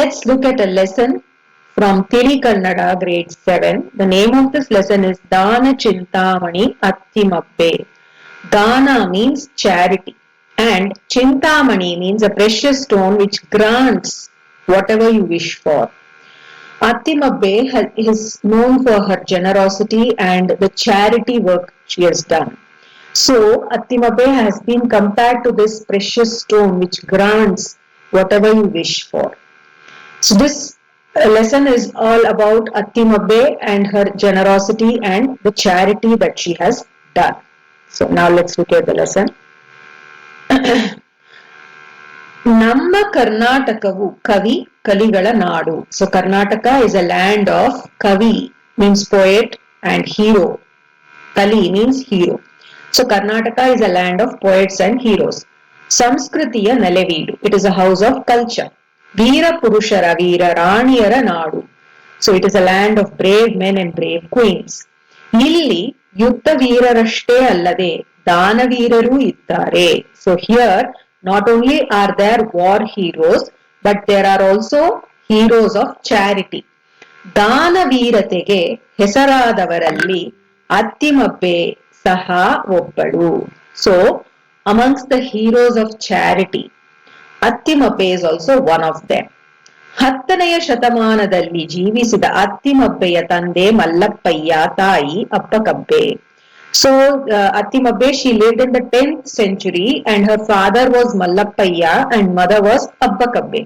let's look at a lesson from Kannada, grade 7. The name of this lesson is Dana Chintamani Attimabbe. Dana means charity, and Chintamani means a precious stone which grants whatever you wish for. Attimabbe is known for her generosity and the charity work she has done. So, Attimabbe has been compared to this precious stone which grants whatever you wish for. So, this uh, lesson is all about Attimabbe and her generosity and the charity that she has done. So, now let's look at the lesson. ನಮ್ಮ ಕರ್ನಾಟಕವು ಕವಿ ಕಲಿಗಳ ನಾಡು so Karnataka is a land of kavi means poet and hero kali means hero so Karnataka is a land of poets and heroes ಸಂಸ್ಕೃತಿಯ ನೆಲೆವೀಡು it is a house of culture ವೀರ ಪುರುಷರ, ವೀರ ರಾಣಿಯರ ನಾಡು. So it is a land of brave men and brave queens ಇಲ್ಲಿ ಯುದ್ಧ ವೀರರಷ್ಟೇ ಅಲ್ಲದೆ ದಾನವೀರರೂ ಇದ್ದಾರೆ. So here not only are there war heroes but there are also heroes of charity ದಾನವೀರತೆಗೆ ಹೆಸರಾದವರಲ್ಲಿ ಅತ್ತಿಮಬ್ಬೆ ಸಹ ಒಬ್ಬಳು. So amongst the heroes of charity Attimabbe is also one of them ಹತ್ತನೆಯ ಶತಮಾನದಲ್ಲಿ ಜೀವಿಸಿದ ಅತ್ತಿಮಬ್ಬೆಯ ತಂದೆ ಮಲ್ಲಪ್ಪಯ್ಯ, ತಾಯಿ Appakabbe. So Attimabbe she lived in the tenth century and her father was Mallappayya and mother was Abbakabbe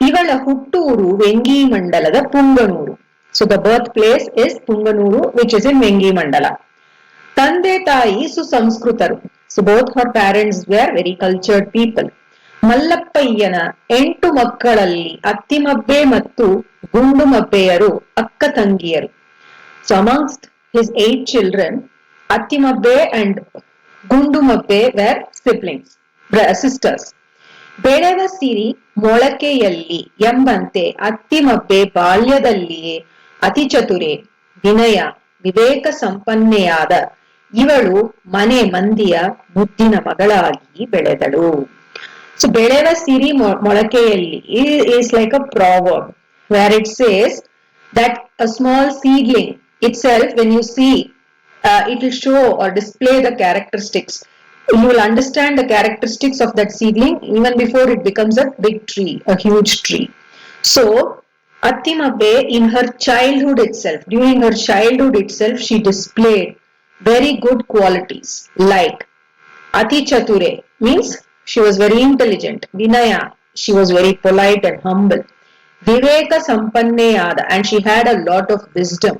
ಇವಳ ಹುಟ್ಟೂರು ವೆಂಗಿ ಮಂಡಲದ Punganur. So the birth place is Punganur which is in Vengi Mandala. ತಂದೆ, ತಾಯಿ ಸುಸಂಸ್ಕೃತರು. So both her parents were very cultured people ಮಲ್ಲಪ್ಪಯ್ಯನ ಎಂಟು ಮಕ್ಕಳಲ್ಲಿ ಅತ್ತಿಮಬ್ಬೆ ಮತ್ತು ಗುಂಡುಮಬ್ಬೆಯರು ಅಕ್ಕ ತಂಗಿಯರು. So amongst his eight children Attimabbe and Gundumabbe were siblings sisters ಬೆಳೆವ ಸಿರಿ ಮೊಳಕೆಯಲ್ಲಿ ಎಂಬಂತೆ ಅತ್ತಿಮಬ್ಬೆ ಬಾಲ್ಯದಲ್ಲಿಯೇ ಅತಿ ಚತುರೆ ವಿನಯ, ವಿವೇಕ ಸಂಪನ್ನೆಯಾದ ಇವಳು ಮನೆ ಮಂದಿಯ ಮುದ್ದಿನ ಮಗಳಾಗಿ ಬೆಳೆದಳು. ಸೊ ಬೆಳೆವ ಸಿರಿ ಮೊ- ಮೊಳಕೆಯಲ್ಲಿ is like a proverb where it says that a small seedling itself when you see it will show or display the characteristics you will understand the characteristics of that seedling even before it becomes a big tree, a huge tree. So, Attimabbe in her childhood itself, during her childhood itself, she displayed very good qualities like Ati Chature means she was very intelligent. Vinaya, she was very polite and humble. Viveka Sampanneyada and she had a lot of wisdom.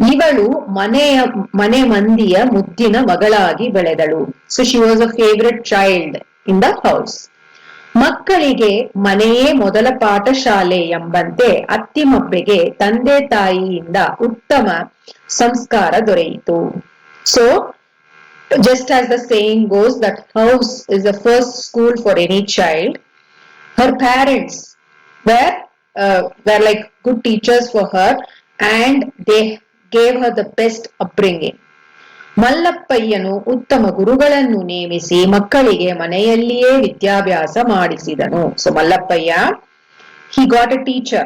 ಇವಳು ಮನೆಯ ಮನೆ ಮಂದಿಯ ಮುದ್ದಿನ ಮಗಳಾಗಿ ಬೆಳೆದಳು so she was a favourite child in the house ಮಕ್ಕಳಿಗೆ ಮನೆಯೇ ಮೊದಲ ಪಾಠಶಾಲೆ ಎಂಬಂತೆ ಅತ್ತಿಮಬ್ಬೆಗೆ ತಂದೆ ತಾಯಿಯಿಂದ ಉತ್ತಮ ಸಂಸ್ಕಾರ ದೊರೆಯಿತು so just as the saying goes that house is the first school for any child her parents were uh, were like good teachers for her and they gave her the best upbringing ಮಲ್ಲಪ್ಪಯ್ಯನು ಉತ್ತಮ ಗುರುಗಳನ್ನು ನೇಮಿಸಿ ಮಕ್ಕಳಿಗೆ ಮನೆಯಲ್ಲಿಯೇ ವಿದ್ಯಾಭ್ಯಾಸ ಮಾಡಿಸಿದನು so Mallappayya he got a teacher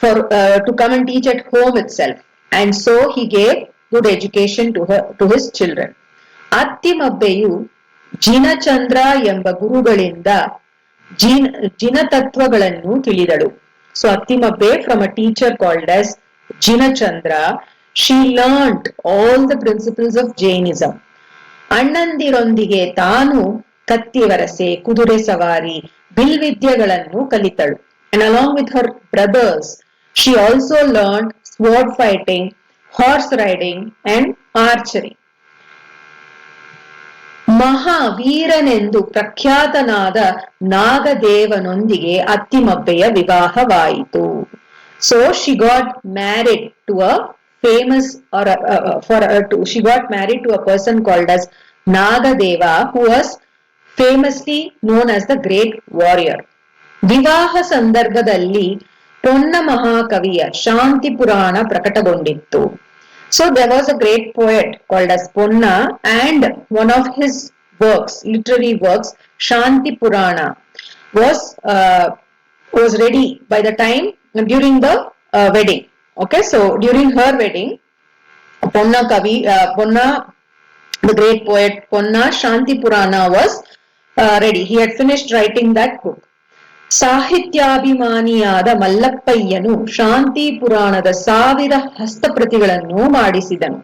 for uh, to come and teach at home itself and so he gave good education to her, to his children. ಅತ್ತಿಮಬ್ಬೆಯು ಜಿನಚಂದ್ರ ಎಂಬ ಗುರುಗಳಿಂದ ಜಿನ, ಜಿನತತ್ವಗಳನ್ನು ತಿಳಿದಳು. So Attimabbe from a teacher called as Jinachandra she learned all the principles of Jainism ಅಣ್ಣಂದಿರೊಂದಿಗೆ ತಾನು ಕತ್ತಿವರಸೆ ಕುದುರೆ ಸವಾರಿ ಬಿಲ್ವಿದ್ಯೆಗಳನ್ನು ಕಲಿತಳು. And along with her brothers she also learn sword fighting horse riding and archery ಮಹಾವೀರನೆಂದು ಪ್ರಖ್ಯಾತನಾದ ನಾಗದೇವನೊಂದಿಗೆ ಅತ್ತಿಮಬ್ಬೆಯ ವಿವಾಹವಾಯಿತು. So she got married to a famous to she got married to a person called as Nagadeva who was famously known as the great warrior ವಿವಾಹ ಸಂದರ್ಭದಲ್ಲಿ ಪೊನ್ನ ಮಹಾಕವಿಯ ಶಾಂತಿ ಪುರಾಣ ಪ್ರಕಟಗೊಂಡಿತ್ತು. So there was a great poet called as and one of his works, literary works, Shanti Purana, was uh, was ready by the time during the uh, wedding. Okay, so during her wedding, Ponna Kavi, uh, Ponna, the great poet Ponna Shanti Purana was uh, ready. He had finished writing that book. ಸಾಹಿತ್ಯಾಭಿಮಾನಿಯಾದ ಮಲ್ಲಪ್ಪಯ್ಯನು ಶಾಂತಿ ಪುರಾಣದ ಸಾವಿರ ಹಸ್ತಪ್ರತಿಗಳನ್ನು ಮಾಡಿಸಿದನು.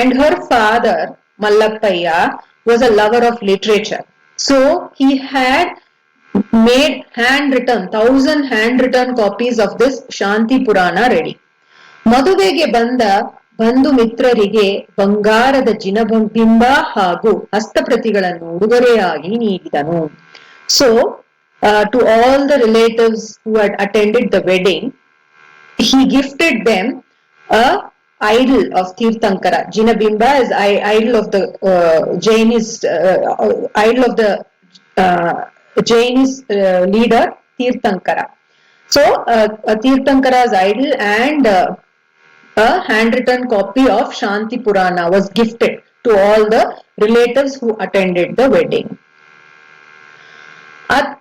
And her father Mallappayya was a lover of literature so he had made hand written thousand hand written copies of this Shanti Purana ready ಮದುವೆಗೆ ಬಂದ ಬಂಧು ಮಿತ್ರರಿಗೆ ಬಂಗಾರದ ಜಿನಬಿಂಬ ಹಾಗೂ ಹಸ್ತಪ್ರತಿಗಳನ್ನು ಉಡುಗೊರೆಯಾಗಿ ನೀಡಿದನು. So Uh, to all the relatives who had attended the wedding, he gifted them a idol of Tirthankara. Jinabimba is idol of the uh, Jainist, uh, uh, idol of the uh, Jainist uh, leader Tirthankara. So, uh, Tirthankara's idol and uh, a handwritten copy of Shanti Purana was gifted to all the relatives who attended the wedding.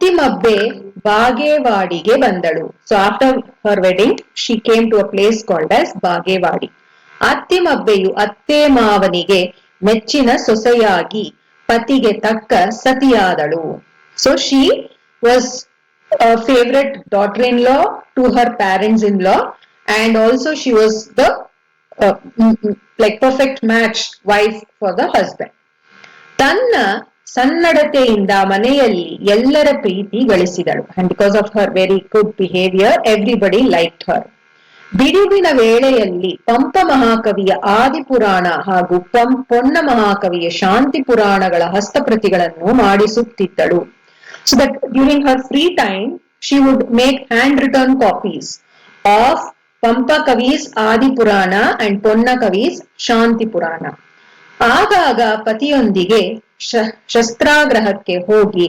Attimabbe ಬಾಗೇವಾಡಿಗೆ ಬಂದಳು. So after her wedding she came to a place called as Bagewadi ಅತ್ತಿಮಬ್ಬೆಯು ಅತ್ತೆ ಮಾವನಿಗೆ ಮೆಚ್ಚಿನ ಸೊಸೆಯಾಗಿ ಪತಿಗೆ ತಕ್ಕ ಸತಿಯಾದಳು. So she was favourite daughter in law to her parents in law and also she was the like perfect match wife for the husband ತನ್ನ ಸನ್ನಡತೆಯಿಂದ ಮನೆಯಲ್ಲಿ ಎಲ್ಲರ ಪ್ರೀತಿ ಗಳಿಸಿದಳು. And because of her very good behaviour everybody like her ಬಿಡುವಿನ ವೇಳೆಯಲ್ಲಿ ಪಂಪ ಮಹಾಕವಿಯ ಆದಿಪುರಾಣ ಹಾಗೂ ಪಂ, ಪೊನ್ನ ಮಹಾಕವಿಯ ಶಾಂತಿ ಪುರಾಣಗಳ ಹಸ್ತಪ್ರತಿಗಳನ್ನು ಮಾಡಿಸುತ್ತಿದ್ದಳು. So that during her free time she would make hand written copies of Pampa Kavi's Adipurana and Ponna Kavi's Shanti Purana ಆಗಾಗ ಪತಿಯೊಂದಿಗೆ ಶಸ್ತ್ರಾಗ್ರಹಕ್ಕೆ ಹೋಗಿ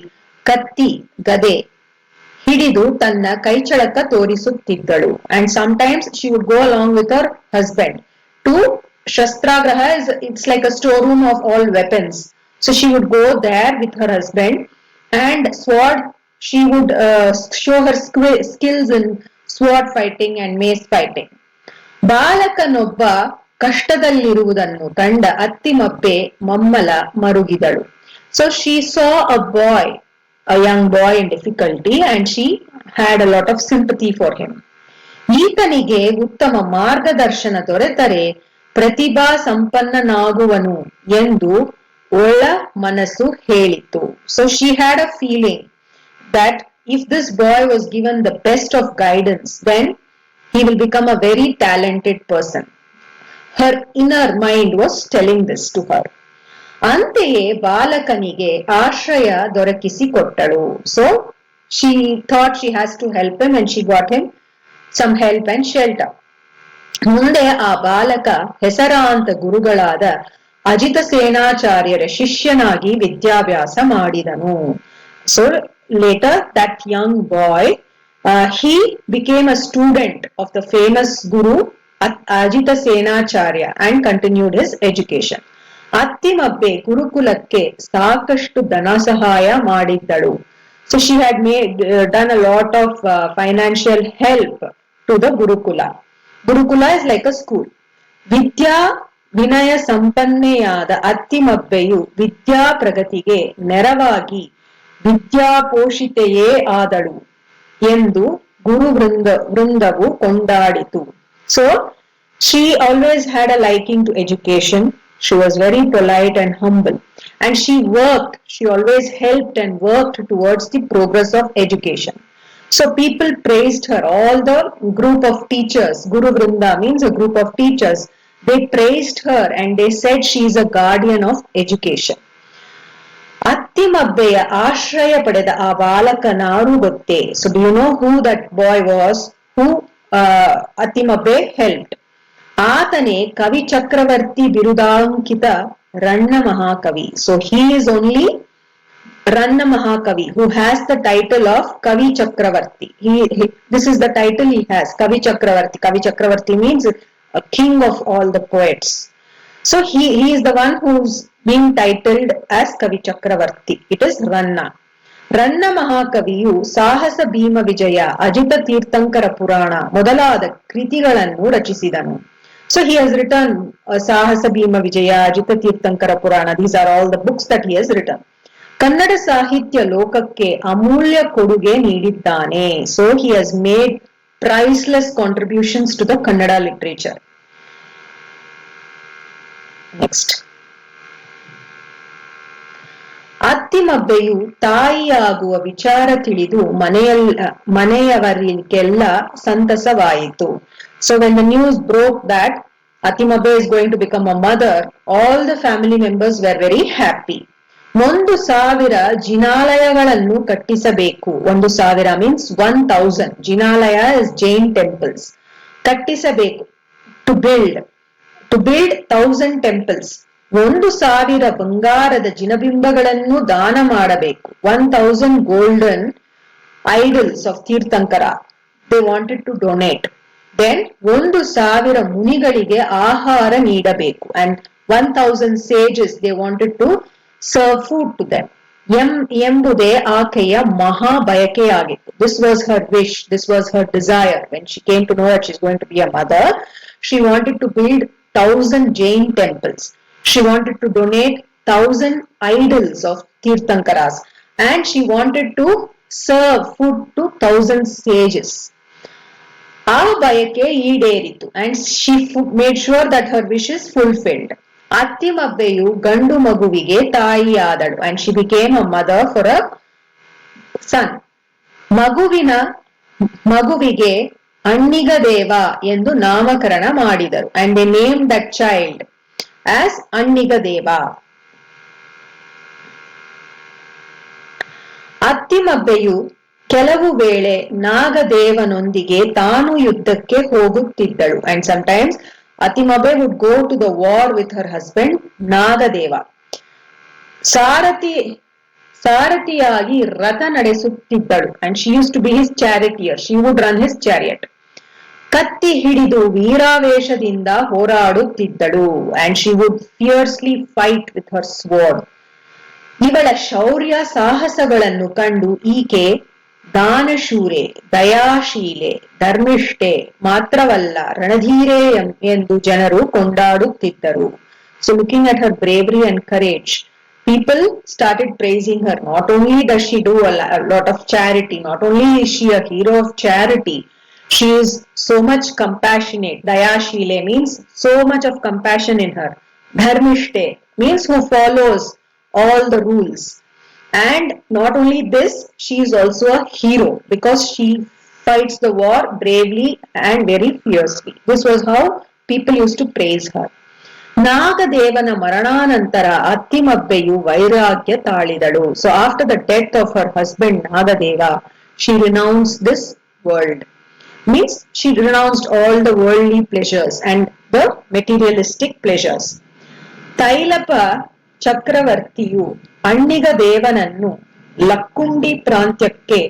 ಕತ್ತಿ, ಗದೆ ಹಿಡಿದು ತನ್ನ ಕೈಚಳಕ ತೋರಿಸುತ್ತಿದ್ದಳು. And sometimes she would go along with our husband to shastragraha is it's like a store room of all weapons so she would go there with her husband and sword she would show her skills in sword fighting and mace fighting ಬಾಲಕನೊಬ್ಬ ಕಷ್ಟದಲ್ಲಿರುವುದನ್ನು ಕಂಡ ಅತ್ತಿಮಪ್ಪೆ ಮಮ್ಮಲ ಮರುಗಿದಳು. So she saw a boy a young boy in difficulty and she had a lot of sympathy for him ಈತನಿಗೆ ಉತ್ತಮ ಮಾರ್ಗದರ್ಶನ ದೊರೆತರೆ, ಪ್ರತಿಭಾ ಸಂಪನ್ನನಾಗುವನು ಎಂದು ಒಳ್ಳ ಮನಸ್ಸು ಹೇಳಿತ್ತು. So she had a feeling that if this boy was given the best of guidance then he will become a very talented person. Her inner mind was telling this to her ಅಂತೆಯೇ ಬಾಲಕನಿಗೆ ಆಶ್ರಯ ದೊರಕಿಸಿಕೊಟ್ಟಳು. So she thought she has to help him and she got him some help and shelter ಮುಂದೆ ಆ ಬಾಲಕ ಹೆಸರಾಂತ ಗುರುಗಳಾದ ಅಜಿತ ಸೇನಾಚಾರ್ಯರ ಶಿಷ್ಯನಾಗಿ ವಿದ್ಯಾಭ್ಯಾಸ ಮಾಡಿದನು. So later that young boy he became a student of the famous guru Ajita Senacharya and continued his education Attimabbe ಗುರುಕುಲಕ್ಕೆ ಸಾಕಷ್ಟು ಧನ ಸಹಾಯ ಮಾಡಿದ್ದಳು. So she had made done a lot of financial help to the gurukula gurukula is like a school ವಿದ್ಯಾ ವಿನಯ ಸಂಪನ್ನೆಯಾದ ಅತ್ತಿಮಬ್ಬೆಯು ವಿದ್ಯಾ ಪ್ರಗತಿಗೆ ನೆರವಾಗಿ ವಿದ್ಯಾಪೋಷಿತೆಯೇ ಆದಳು ಎಂದು ಗುರು ವೃಂದ ವೃಂದವು ಕೊಂಡಾಡಿತು. so she always had a liking to education she was very polite and humble and she work she always helped and work towards the progress of education so people praised her all the group of teachers guru vrinda means a group of teachers they praised her and they said she is a guardian of education ಅತ್ತಿಮಬ್ಬೆಯ ಆಶ್ರಯ ಪಡೆದ ಆ ಬಾಲಕನಾರು ಗೊತ್ತೇ so do you know who that boy was who Attimabbe help ಆತನೇ ಕವಿ ಚಕ್ರವರ್ತಿ ಬಿರುದಾಂಕಿತ ರಣ್ಣ ಮಹಾಕವಿ so he is only Ranna mahakavi who has the title of Kavi Chakravarti this is the title he has Kavi Chakravarti Kavi Chakravarti means king of all the poets So he, he is the one who's being titled as Kavi Chakravarti. It is Ranna. Ranna ಮಹಾಕವಿಯು Sahasa Bhima Vijaya, Ajita Tirthankara ಪುರಾಣ ಮೊದಲಾದ ಕೃತಿಗಳನ್ನು ರಚಿಸಿದನು. So he has written Sahasa Bhima Vijaya, Ajita Tirthankara Purana. These are all the books that he has written Kannada ಸಾಹಿತ್ಯ ಲೋಕಕ್ಕೆ ಅಮೂಲ್ಯ ಕೊಡುಗೆ ನೀಡಿದ್ದಾನೆ. So he has made priceless contributions to the Kannada literature next ಅತ್ತಿಮಬ್ಬೆಯು ತಾಯಿಯಾಗುವ ವಿಚಾರ ತಿಳಿದು ಮನೆಯಲ್ಲ ಮನೆಯವರಿಗೆಲ್ಲ ಸಂತಸವಾಯಿತು. So when the news broke that Atimabbe is going to become a mother all the family members were very happy ಒಂದು ಸಾವಿರ ಜಿನಾಲಯಗಳನ್ನು ಕಟ್ಟಿಸಬೇಕು. ಒಂದು ಸಾವಿರ means one thousand jinalaya is Jain temples ಕಟ್ಟಿಸಬೇಕು. To build to build thousand temples ಒಂದು ಸಾವಿರ ಬಂಗಾರದ ಜಿನಬಿಂಬಗಳನ್ನು ದಾನ ಮಾಡಬೇಕು. One thousand golden idols of Tirthankara they wanted to donate then ಒಂದು ಸಾವಿರ ಮುನಿಗಳಿಗೆ ಆಹಾರ ನೀಡಬೇಕು. And one thousand sages they wanted to serve food to them M, ಎಂಬುದೇ ಆಕೆಯ ಮಹಾ ಬಯಕೆಯಾಗಿತ್ತು this was her wish this was her desire when she came to know that she going to be a mother she wanted to build thousand Jain temples. She wanted to donate thousand idols of Tirthankaras and she wanted to serve food to thousand sages. ಆ ಬಯಕೆ ಈಡೇರಿತು and she made sure that her wish fulfilled ಅತ್ತಿಮಬ್ಬೆಯು ಗಂಡು ಮಗುವಿಗೆ ತಾಯಿಯಾದಳು and she became a mother for a son ಮಗುವಿನ, ಮಗುವಿಗೆ ಅಣ್ಣಿಗ ದೇವ ಎಂದು ನಾಮಕರಣ ಮಾಡಿದರು and they name that child Anniga Deva ಅತ್ತಿಮಬ್ಬೆಯು ಕೆಲವು ವೇಳೆ ನಾಗದೇವನೊಂದಿಗೆ ತಾನು ಯುದ್ಧಕ್ಕೆ ಹೋಗುತ್ತಿದ್ದಳು. And sometimes Atimabbe would go to the war with her husband Nagadeva ಸಾರಥಿ ಸಾರಥಿಯಾಗಿ ರಥ ನಡೆಸುತ್ತಿದ್ದಳು and she used to be his charioteer she would run his chariot ಕತ್ತಿ ಹಿಡಿದು ವೀರಾವೇಶದಿಂದ ಹೋರಾಡುತ್ತಿದ್ದಳು and she would fiercely fight with her sword ಇವಳ ಶೌರ್ಯ ಸಾಹಸಗಳನ್ನು ಕಂಡು ಈಕೆ ದಾನಶೂರೆ ದಯಾಶೀಲೆ, ಧರ್ಮಿಷ್ಠೆ ಮಾತ್ರವಲ್ಲ, ರಣಧೀರೆ ಎಂದು ಜನರು ಕೊಂಡಾಡುತ್ತಿದ್ದರು. So looking at her bravery and courage people started praising her. Not only does she do a lot of charity, not only is she a hero of she is so much compassionate dayashile means so much of compassion in her dharmishte means who follows all the rules and not only this she is also a hero because she fights the war bravely and very fiercely this was how people used to praise her ನಾಗದೇವನ ಮರಣಾನಂತರ ಅತ್ತಿಮಬ್ಬೆಯು ವೈರಾಗ್ಯ ತಾಳಿದಳು so after the death of her husband Nagadeva she renounce this world means she renounced all the worldly pleasures and the materialistic pleasures Tailapa ಚಕ್ರವರ್ತಿಯು Anniga ದೇವನನ್ನು ಲಕ್ಕುಂಡಿ ಪ್ರಾಂತ್ಯಕ್ಕೆ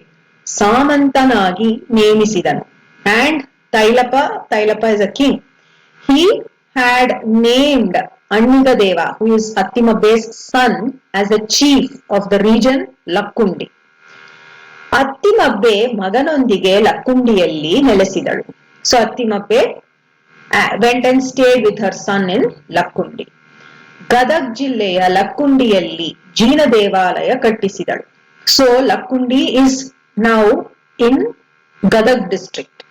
ಸಾಮಂತನಾಗಿ ನೇಮಿಸಿದನು and Tailapa Tailapa is a king he had named Anniga Deva, who is Attimabbe's son, as the chief of the region Lakkundi. Attimabbe ಮಗನೊಂದಿಗೆ ಲಕ್ಕುಂಡಿಯಲ್ಲಿ ನೆಲೆಸಿದಳು. So Attimabbe went and stay with her son in Lakkundi. Gadag ಜಿಲ್ಲೆಯ ಲಕ್ಕುಂಡಿಯಲ್ಲಿ ಜೀನ ದೇವಾಲಯ ಕಟ್ಟಿಸಿದಳು. So Lakkundi is now in Gadag district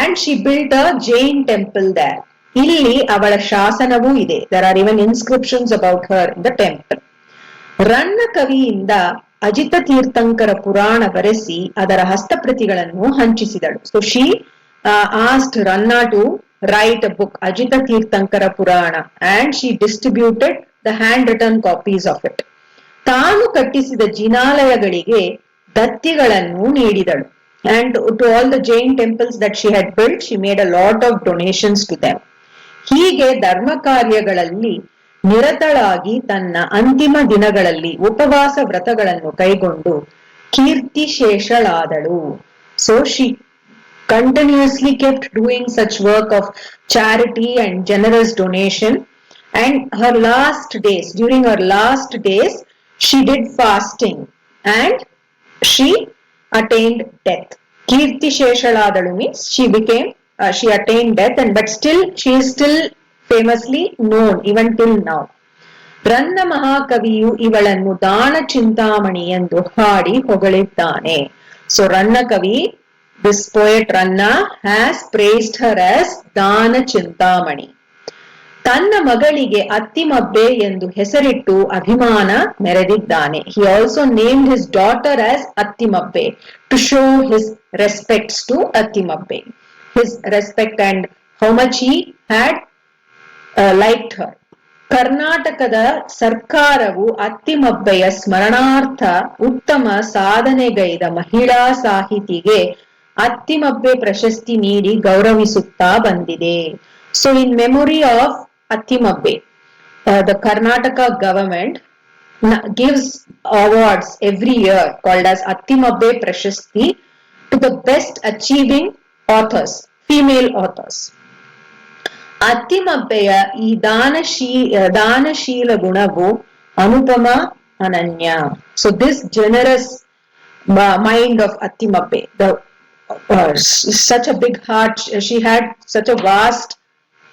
and she built a Jain temple there ಇಲ್ಲಿ ಅವಳ ಶಾಸನವೂ ಇದೆ. There are even inscriptions about her in the temple Ranna ಕವಿಯಿಂದ Ajita Tirthankara Purana ಬರೆಸಿ ಅದರ ಹಸ್ತಪ್ರತಿಗಳನ್ನು ಹಂಚಿಸಿದಳು. So she asked Ranna to write a book Ajita Tirthankara Purana and she distributed the hand written copies of it ತಾನು ಕಟ್ಟಿಸಿದ ಜಿನಾಲಯಗಳಿಗೆ ದತ್ತಿಗಳನ್ನು ನೀಡಿದಳು. And to all the Jain temples that she had build she made a lot of donations to them ಹೀಗೆ ಧರ್ಮ ಕಾರ್ಯಗಳಲ್ಲಿ ನಿರತಳಾಗಿ ತನ್ನ ಅಂತಿಮ ದಿನಗಳಲ್ಲಿ ಉಪವಾಸ ವ್ರತಗಳನ್ನು ಕೈಗೊಂಡು ಕೀರ್ತಿಶೇಷಳಾದಳು so she continuously kept doing such work of charity and generous donation and her last days during her last days she did fasting and she attained death. Kirti Sheshalaadalu means she became, uh, she attained death and but still she is still famously known even till now. Ranna ಮಹಾಕವಿಯು ಇವಳನ್ನು ದಾನ ಚಿಂತಾಮಣಿ ಎಂದು ಹಾಡಿ ಹೊಗಳಿದ್ದಾನೆ. So Ranna kavi this poet Ranna has praised her as Dana Chintamani. ತನ್ನ ಮಗಳಿಗೆ ಅತ್ತಿಮಬ್ಬೆ ಎಂದು ಹೆಸರಿಟ್ಟು ಅಭಿಮಾನ ಮೆರೆದಿದ್ದಾನೆ. He also named his daughter as Attimabbe to show his respects to Attimabbe. His respect and how much he had like her ಕರ್ನಾಟಕದ ಸರ್ಕಾರವು ಅತ್ತಿಮಬ್ಬೆಯ ಸ್ಮರಣಾರ್ಥ ಉತ್ತಮ ಸಾಧನೆಗೈದ ಮಹಿಳಾ ಸಾಹಿತಿಗೆ ಅತ್ತಿಮಬ್ಬೆ ಪ್ರಶಸ್ತಿ ನೀಡಿ ಗೌರವಿಸುತ್ತಾ ಬಂದಿದೆ so in memory of Attimabbe the Karnataka government gives awards every year called as Attimabbe prashasti to the best achieving authors female authors. ಅತ್ತಿಮಬ್ಬೆಯ ಈ ದಾನಶೀ ದಾನಶೀಲ ಗುಣವು ಅನುಪಮ ಅನನ್ಯ so this generous mind of Attimabbe the such a big heart she had such a vast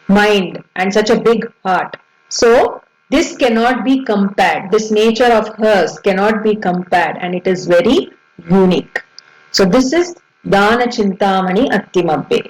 mind and such a big heart so this cannot be compared this nature of hers cannot be compared and it is very unique so this is dana chintamani attimabbe